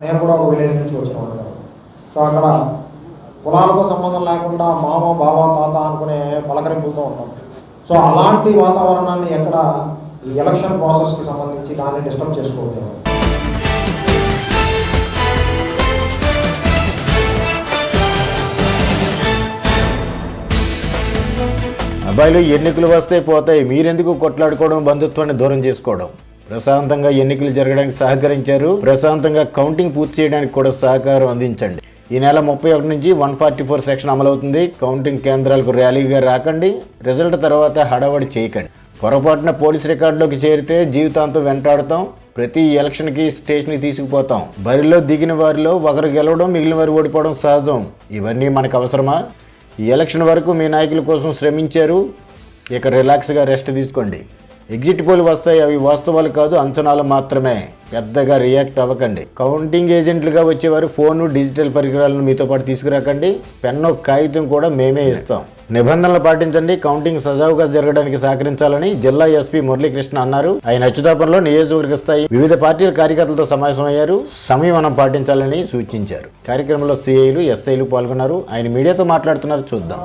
నేను కూడా ఒక విలేజ్ నుంచి వచ్చిన వాడిని సో అక్కడ కులాలతో సంబంధం లేకుండా మామ బావ తాత అనుకునే పలకరింపులతో ఉంటాం సో అలాంటి వాతావరణాన్ని ఎక్కడ ఈ ఎలక్షన్ ప్రాసెస్కి సంబంధించి దాన్ని డిస్టర్బ్ చేసుకోవద్దు. అబ్బాయిలు ఎన్నికలు వస్తే పోతాయి. మీరెందుకు కొట్లాడుకోవడం బంధుత్వాన్ని దూరం చేసుకోవడం? ప్రశాంతంగా ఎన్నికలు జరగడానికి సహకరించారు. ప్రశాంతంగా కౌంటింగ్ పూర్తి చేయడానికి కూడా సహకారం అందించండి. ఈ నెల ముప్పై ఒకటి నుంచి వన్ ఫార్టీ ఫోర్ సెక్షన్ అమలవుతుంది. కౌంటింగ్ కేంద్రాలకు ర్యాలీగా రాకండి. రిజల్ట్ తర్వాత హడావడి చేయకండి. పొరపాటున పోలీస్ రికార్డులోకి చేరితే జీవితాంతం వెంటాడతాం. ప్రతి ఎలక్షన్కి స్టేషన్కి తీసుకుపోతాం. బరిలో దిగిన వారిలో ఒకరు గెలవడం మిగిలిన వారు ఓడిపోవడం సహజం. ఇవన్నీ మనకు అవసరమా? ఈ ఎలక్షన్ వరకు మీ నాయకుల కోసం శ్రమించారు. ఇక రిలాక్స్గా రెస్ట్ తీసుకోండి. ఎగ్జిట్ పోల్ వస్తాయి అవి వాస్తవాలు కాదు అంచనాలు మాత్రమే. పెద్దగా రియాక్ట్ అవ్వకండి. కౌంటింగ్ ఏజెంట్లుగా వచ్చేవారు ఫోను డిజిటల్ పరికరాలను మీతో పాటు తీసుకురాకండి. పెన్ను కాగితం కూడా మేమే ఇస్తాం. నిబంధనలు పాటించండి. కౌంటింగ్ సజావుగా జరగడానికి సహకరించాలని జిల్లా ఎస్పీ మురళీకృష్ణ అన్నారు. ఆయన అచ్యుతాపంలో నియోజకవర్గ స్థాయి వివిధ పార్టీల కార్యకర్తలతో సమావేశమయ్యారు. సంయమనం పాటించాలని సూచించారు. కార్యక్రమంలో సిఐలు ఎస్ఐలు పాల్గొన్నారు. ఆయన మీడియాతో మాట్లాడుతున్నారు. చూద్దాం.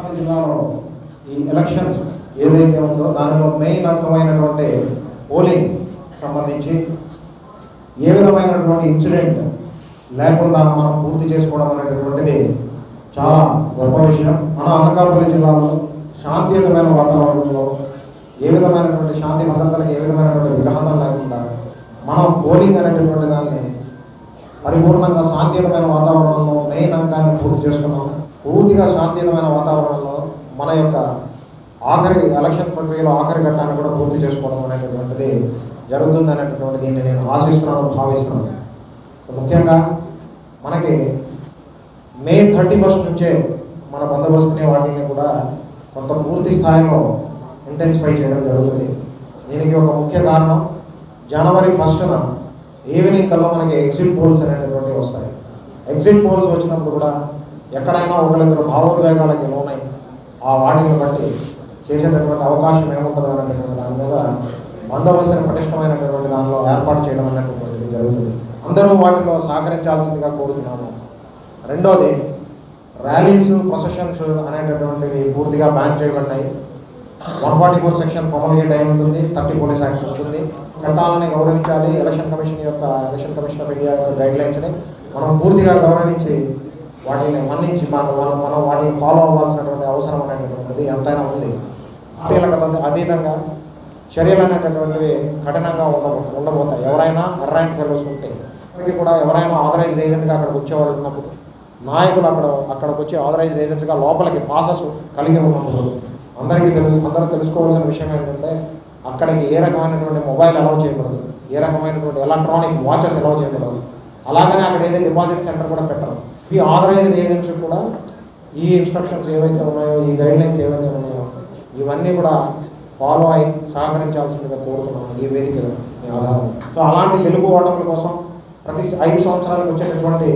ఏదైతే ఉందో దానిలో మెయిన్ అంకమైనటువంటి పోలింగ్ సంబంధించి ఏ విధమైనటువంటి ఇన్సిడెంట్ లేకుండా మనం పూర్తి చేసుకోవడం అనేటటువంటిది చాలా గొప్ప విషయం. మన అనకాపల్లి జిల్లాలో శాంతియుతమైన వాతావరణంలో ఏ విధమైనటువంటి శాంతి భద్రతలకు ఏ విధమైనటువంటి విఘాతం లేకుండా మనం పోలింగ్ అనేటటువంటి దాన్ని పరిపూర్ణంగా శాంతియుతమైన వాతావరణంలో మెయిన్ అంకాన్ని పూర్తి చేసుకున్నాం పూర్తిగా శాంతియుతమైన వాతావరణంలో మన యొక్క ఆఖరి ఎలక్షన్ ప్రక్రియలో ఆఖరి ఘట్టాన్ని కూడా పూర్తి చేసుకోవడం అనేటటువంటిది జరుగుతుంది దీన్ని నేను ఆశిస్తున్నాను భావిస్తున్నాను. సో ముఖ్యంగా మనకి మే థర్టీ ఫస్ట్ నుంచే మన బందోబస్తుని వాటిని కూడా కొంత పూర్తి స్థాయిలో ఇంటెన్సిఫై చేయడం జరుగుతుంది. దీనికి ఒక ముఖ్య కారణం జనవరి ఫస్ట్న ఈవినింగ్ కల్లా మనకి ఎగ్జిట్ పోల్స్ అనేటటువంటివి వస్తాయి. ఎగ్జిట్ పోల్స్ వచ్చినప్పుడు కూడా ఎక్కడైనా ఒకరిద్దరు భావోద్వేగాలకి లోనై ఆ వాటిని బట్టి చేసేటటువంటి అవకాశం ఏముంటుందో అనేటటువంటి దాని మీద బందోబస్తుని పటిష్టమైనటువంటి దానిలో ఏర్పాటు చేయడం అనేటటువంటిది జరుగుతుంది. అందరూ వాటిలో సహకరించాల్సిందిగా కోరుతున్నాము రెండోది ర్యాలీస్ ప్రొసెషన్స్ అనేటటువంటివి పూర్తిగా బ్యాన్ చేయబడ్డాయి one forty four section promulgate అయి ఉంటుంది థర్టీ పోలీస్ యాక్ట్ ఉంటుంది. చట్టాలని గౌరవించాలి. ఎలక్షన్ కమిషన్ యొక్క ఎలక్షన్ కమిషన్ ఆఫ్ ఇండియా యొక్క గైడ్ లైన్స్ని మనం పూర్తిగా గౌరవించి వాటిని మన్నించి మనం మనం మనం వాటిని ఫాలో అవ్వాల్సినటువంటి అవసరం అనేటటువంటిది ఎంతైనా ఉంది. పార్టీలకు అత- అతీతంగా చర్యలు అనేటటువంటివి కఠినంగా ఉండ ఉండబోతాయి. ఎవరైనా ఎర్రాయింట్ ఫెలోస్ ఉంటే ఇప్పటికీ కూడా ఎవరైనా ఆథరైజ్డ్ ఏజెంట్గా అక్కడికి వచ్చేవాళ్ళు ఉన్నప్పుడు నాయకులు అక్కడ అక్కడికి వచ్చి ఆథరైజ్డ్ ఏజెంట్స్గా లోపలికి పాసెస్ కలిగి ఉన్నప్పుడు అందరికీ తెలుసు అందరూ తెలుసుకోవాల్సిన విషయం ఏంటంటే అక్కడికి ఏ రకమైనటువంటి మొబైల్ అలౌ చేయకూడదు. ఏ రకమైనటువంటి ఎలక్ట్రానిక్ వాచెస్ అలౌ చేయకూడదు. అలాగనే అక్కడ ఏదైనా డిపాజిట్ సెంటర్ కూడా పెట్టరు. ఈ ఆథరైజ్డ్ ఏజెంట్స్ కూడా ఈ ఇన్స్ట్రక్షన్స్ ఏవైతే ఉన్నాయో ఈ గైడ్ లైన్స్ ఏవైతే ఉన్నాయో ఇవన్నీ కూడా ఫాలో అయి సహకరించాల్సిందిగా కోరుతున్నాను. ఈ వేదికగా మీ ఆధారం సో అలాంటి తెలుగు ఓటముల కోసం ప్రతి ఐదు సంవత్సరాలకు వచ్చేటటువంటి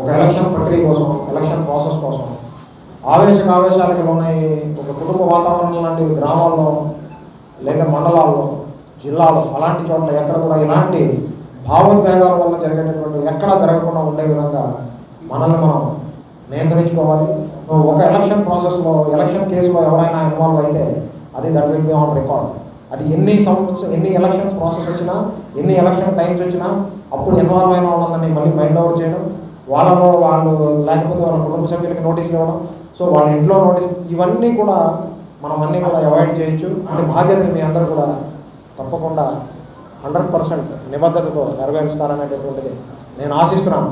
ఒక ఎలక్షన్ ప్రక్రియ కోసం ఎలక్షన్ ప్రాసెస్ కోసం ఆవేశ ఆవేశాలకు ఉన్నాయి ఒక కుటుంబ వాతావరణం లాంటి గ్రామాల్లో లేదా మండలాల్లో జిల్లాలో అలాంటి చోట్ల ఎక్కడ కూడా ఇలాంటి భావోద్వేగాల వల్ల జరిగేటటువంటి ఎక్కడా జరగకుండా ఉండే విధంగా మనల్ని మనం నియంత్రించుకోవాలి. ఒక ఎలక్షన్ ప్రాసెస్లో ఎలక్షన్ కేసులో ఎవరైనా ఇన్వాల్వ్ అయితే అది that will be on record. అది ఎన్ని సంవత్సరం ఎన్ని ఎలక్షన్స్ ప్రాసెస్ వచ్చినా ఎన్ని ఎలక్షన్ టైమ్స్ వచ్చినా అప్పుడు ఇన్వాల్వ్ అయిన వాళ్ళని మళ్ళీ మైండ్ ఓవర్ చేయడం వాళ్ళలో వాళ్ళు లేకపోతే వాళ్ళ కుటుంబ సభ్యులకి నోటీసులు ఇవ్వడం. సో వాళ్ళ ఇంట్లో నోటీస్ ఇవన్నీ కూడా మనం అన్నీ కూడా అవాయిడ్ చేయొచ్చు. అంటే బాధ్యతని మీ అందరూ కూడా తప్పకుండా హండ్రెడ్ పర్సెంట్ నిబద్ధతతో నెరవేరుస్తారనేటటువంటిది నేను ఆశిస్తున్నాను.